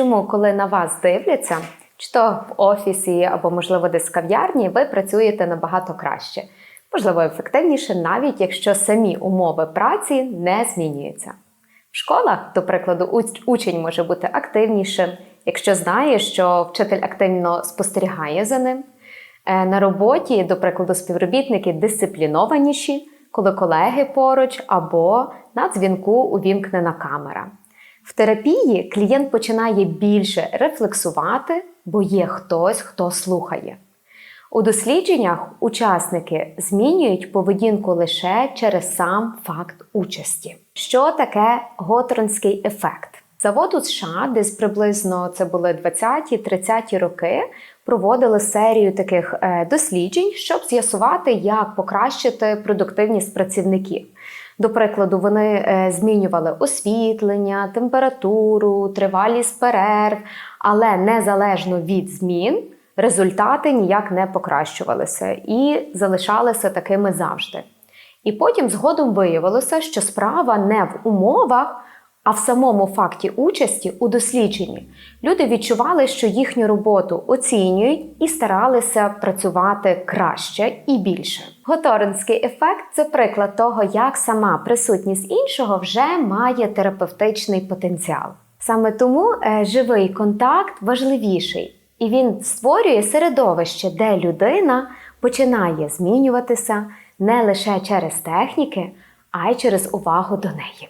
Чому, коли на вас дивляться, чи то в офісі або, можливо, десь в кав'ярні, ви працюєте набагато краще, можливо, ефективніше, навіть якщо самі умови праці не змінюються. В школах, до прикладу, учень може бути активнішим, якщо знає, що вчитель активно спостерігає за ним. Е, На роботі, до прикладу, співробітники дисциплінованіші, коли колеги поруч або на дзвінку увімкнена камера. В терапії клієнт починає більше рефлексувати, бо є хтось, хто слухає. У дослідженнях учасники змінюють поведінку лише через сам факт участі. Що таке Готронський ефект? Завод у США, десь приблизно це були 20-30 роки, проводили серію таких е, досліджень, щоб з'ясувати, як покращити продуктивність працівників. До прикладу, вони е, змінювали освітлення, температуру, тривалість перерв, але незалежно від змін результати ніяк не покращувалися і залишалися такими завжди. І потім згодом виявилося, що справа не в умовах, а в самому факті участі у дослідженні. Люди відчували, що їхню роботу оцінюють і старалися працювати краще і більше. Готоринський ефект це приклад того, як сама присутність іншого вже має терапевтичний потенціал. Саме тому е, живий контакт важливіший, і він створює середовище, де людина починає змінюватися не лише через техніки, а й через увагу до неї.